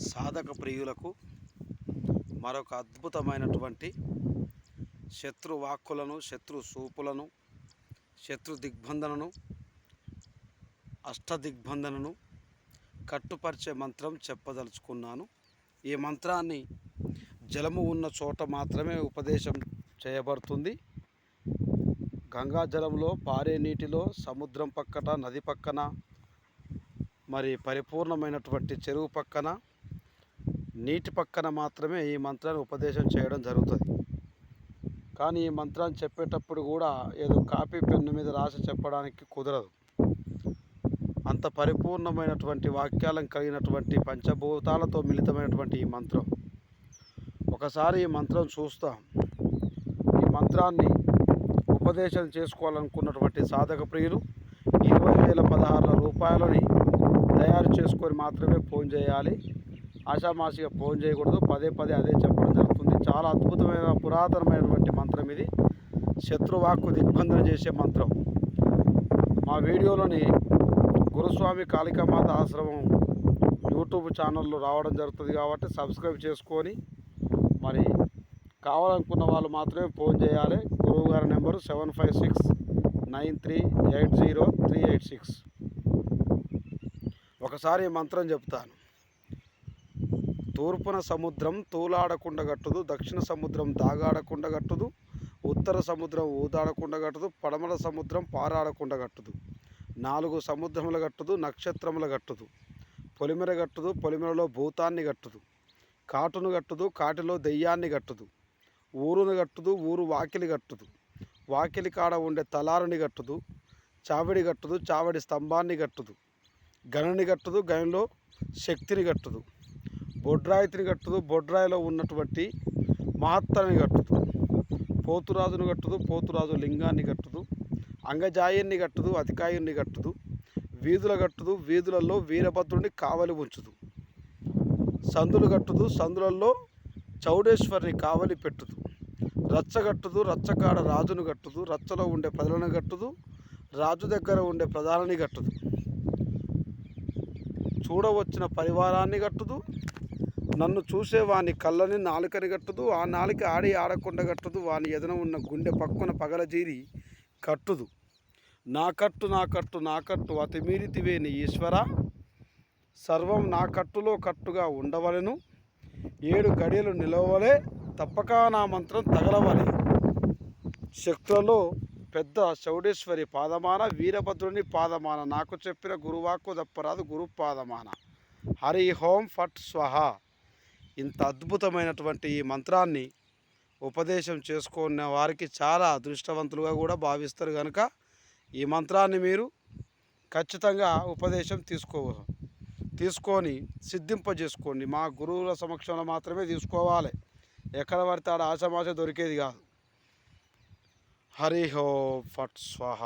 సాధక ప్రియులకు మరొక అద్భుతమైనటువంటి శత్రు వాక్కులను శత్రు సూపులను శత్రు దిగ్బంధనను అష్ట దిగ్బంధనను కట్టుపరిచే మంత్రం చెప్పదలుచుకున్నాను. ఈ మంత్రాన్ని జలము ఉన్న చోట మాత్రమే ఉపదేశం చేయబడుతుంది. గంగా జలంలో పారే నీటిలో సముద్రం పక్కన నది పక్కన మరి పరిపూర్ణమైనటువంటి చెరువు పక్కన నీటి పక్కన మాత్రమే ఈ మంత్రాన్ని ఉపదేశం చేయడం జరుగుతుంది. కానీ ఈ మంత్రాన్ని చెప్పేటప్పుడు కూడా ఏదో కాపీ పెన్ను మీద రాసి చెప్పడానికి కుదరదు. అంత పరిపూర్ణమైనటువంటి వాక్యాలను కలిగినటువంటి పంచభూతాలతో మిళితమైనటువంటి ఈ మంత్రం. ఒకసారి ఈ మంత్రం చూస్తాం. ఈ మంత్రాన్ని ఉపదేశం చేసుకోవాలనుకున్నటువంటి సాధక ప్రియులు ఇరవై వేల పదహారుల రూపాయలని తయారు చేసుకొని మాత్రమే ఫోన్ చేయాలి. ఆషామాషిగా ఫోన్ చేయకూడదు. పదే పదే అదే చెప్పడం జరుగుతుంది. చాలా అద్భుతమైన పురాతనమైనటువంటి మంత్రం ఇది. శత్రువాక్కు దిగ్బంధన చేసే మంత్రం. మా వీడియోలోని గురుస్వామి కాళికామాత ఆశ్రమం యూట్యూబ్ ఛానల్లో రావడం జరుగుతుంది కాబట్టి సబ్స్క్రైబ్ చేసుకొని మరి కావాలనుకున్న వాళ్ళు మాత్రమే ఫోన్ చేయాలి. గురువు గారి number seven five six nine three eight zero three eight six. ఒకసారి మంత్రం చెప్తాను. తూర్పున సముద్రం తూలాడకుండా గట్టుదు దక్షిణ సముద్రం దాగాడకుండా గట్టుదు ఉత్తర సముద్రం ఊదాడకుండా గట్టుదు పడమల సముద్రం పారాడకుండా గట్టుదు నాలుగు సముద్రముల గట్టదు నక్షత్రముల గట్టదు పొలిమెర గట్టదు పొలిమెరలో భూతాన్ని గట్టదు కాటును గట్టదు కాటిలో దెయ్యాన్ని గట్టదు ఊరును గట్టదు ఊరు వాకిలి గట్టదు వాకిలి కాడ ఉండే తలారుని గట్టదు చావిడి గట్టదు చావడి స్తంభాన్ని గట్టదు గణని గట్టదు గనిలో శక్తిని గట్టదు బొడ్రాయితిని కట్టదు బొడ్రాయిలో ఉన్నటువంటి మహత్తని కట్టదు. పోతురాజును కట్టదు పోతురాజు లింగాన్ని కట్టదు. అంగజాయన్ని కట్టదు అతికాయుణ్ణి కట్టదు. వీధుల కట్టదు వీధులలో వీరభద్రుని కావలి ఉంచుదు. సందులు కట్టదు సందులలో చౌడేశ్వరిని కావలి పెట్టుదు. రచ్చగట్టుదు రచ్చకాడ రాజును కట్టుదు. రచ్చలో ఉండే ప్రజలను కట్టదు. రాజు దగ్గర ఉండే ప్రధానని కట్టదు. చూడవచ్చిన పరివారాన్ని కట్టుదు. నన్ను చూసే వాని కళ్ళని నాలుకని గట్టుదు ఆ నాలుక ఆడి ఆడకుండా గట్టుదు వాని ఎదన ఉన్న గుండె పక్కున పగలజీరి కట్టుదు. నా కట్టు నా కట్టు నా కట్టు అతిమీరితివేని ఈశ్వర. సర్వం నా కట్టులో కట్టుగా ఉండవలెను. ఏడు గడియలు నిలవలే తప్పక నా మంత్రం తగలవలే. శక్తులలో పెద్ద చౌడేశ్వరి పాదమాన వీరభద్రుని పాదమాన నాకు చెప్పిన గురువాకు దప్పరాదు గురు పాదమాన హరి హోం ఫట్ స్వహ. ఇంత అద్భుతమైనటువంటి ఈ మంత్రాన్ని ఉపదేశం చేసుకున్న వారికి చాలా అదృష్టవంతులుగా కూడా భావిస్తారు కనుక ఈ మంత్రాన్ని మీరు ఖచ్చితంగా ఉపదేశం తీసుకో తీసుకొని సిద్ధింపజేసుకోండి. మా గురువుల సమక్షంలో మాత్రమే తీసుకోవాలి. ఎక్కడ పడితే ఆడ ఆశమాశ దొరికేది కాదు. హరి హో ఫట్ స్వహ.